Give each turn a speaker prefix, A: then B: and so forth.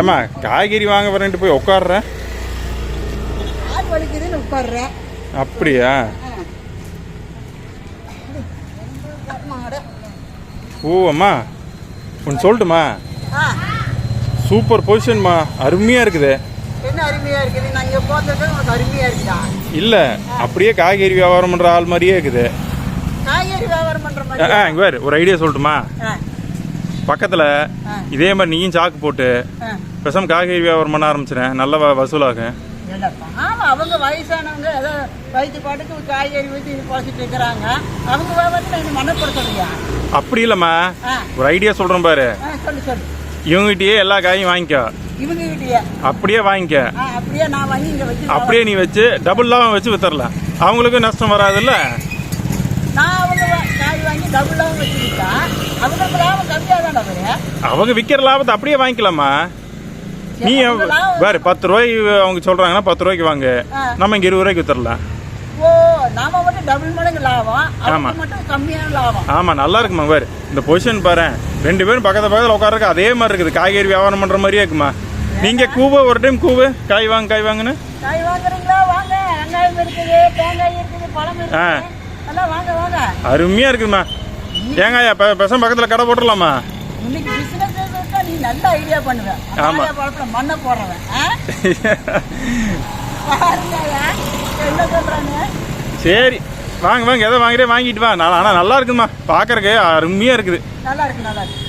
A: ஏம்மா காய்கறி வாங்க வரேன்ட்டு போய் உட்காடுறேன் அப்படியா? ஓ அம்மா. ஒன்று சொல்லட்டுமா? சூப்பர் பொசிஷன்மா. அருமையாக இருக்குதா. இல்லை அப்படியே காய்கறி வியாபாரம் பண்ணுற ஆள் மாதிரியே இருக்குது. இங்க வேறு ஒரு ஐடியா சொல்லட்டுமா? பக்கத்தில். இதே மாதிரி நீயும் சாக்கு போட்டு பேசாம காய்கறி வியாபாரம் பண்ண ஆரம்பிச்சிடேன் நல்ல வசூலாகும்
B: ஆமாம் அவங்க வயசானவங்க ஏதோ வயிற்று பாட்டுக்கு காய்கறி வச்சு குறைச்சிட்டு இருக்கிறாங்க. அவங்க வியாபாரத்தை என்ன மனப்படுத்தலையா?
A: அப்படி இல்லைம்மா. ஒரு ஐடியா சொல்கிறேன் பாரு.
B: சொல்லு சொல்லு.
A: இவங்ககிட்டயே எல்லா காயும் வாங்கிக்கோ. அப்படியே வாங்கிக்க.
B: அப்படியே நான் வாங்கி
A: அப்படியே நீ வச்சு டபுள் லாபம் வச்சு வித்தரலாம். அவங்களுக்கும் நஷ்டம் வராதுல்ல?
B: காய் வாங்கி டபுளாகவும் வச்சுக்கிட்டா அவங்களுக்கு லாபம் கம்மியாக தானே வரும்
A: அவங்க விற்கிற லாபத்தை அப்படியே வாங்கிக்கலாமா? நீ வேறு பத்து ரூபாய்க்கு அவங்க சொல்கிறாங்கன்னா பத்து ரூபாய்க்கு வாங்க. நம்ம இங்கே இருபது ரூபாய்க்கு வித்தரலாம்
B: ஓ நாம மட்டும் டபுள் மடங்கு லாபம்
A: ஆமா.
B: அவங்க மட்டும் கம்மியான லாபம்.
A: ஆமாம் நல்லா இருக்குமா வேறு இந்த பொசிஷன் பாரு. ரெண்டு பேரும் பக்கத்து பக்கத்தில் உட்காரக்கு அதே மாதிரி இருக்குது. காய்கறி வியாபாரம் பண்ணுற மாதிரியே இருக்குமா? நீங்கள் கூவ ஒரு டைம் கூவு. காய் வாங்க காய் வாங்குன்னு.
B: காய் வாங்குறீங்களா? வாங்க. வெங்காயம் இருக்குது தேங்காய் இருக்குது பழம்
A: ஆ.
B: இருக்குது எல்லாம் வாங்க வாங்க.
A: அருமையாக இருக்குதுமா தேங்காயா பெ பெசம் பக்கத்தில் கடை போட்டுடலாமா?
B: இன்னைக்கு பிசினஸ் நீ நல்ல ஐடியா பண்ணுவேன்
A: ஆமா.
B: ஆமா பழத்துல மண்ணை போடுறவன் ஆ? பாருங்கய்யா, என்ன சொல்றாங்க?
A: சரி வாங்க வாங்க எதை வாங்குறே வாங்கிட்டு வா. ஆனால் நல்லா இருக்குதுமா பார்க்கறக்கு அருமையாக இருக்குது.
B: நல்லா இருக்கு நல்லா இருக்கு.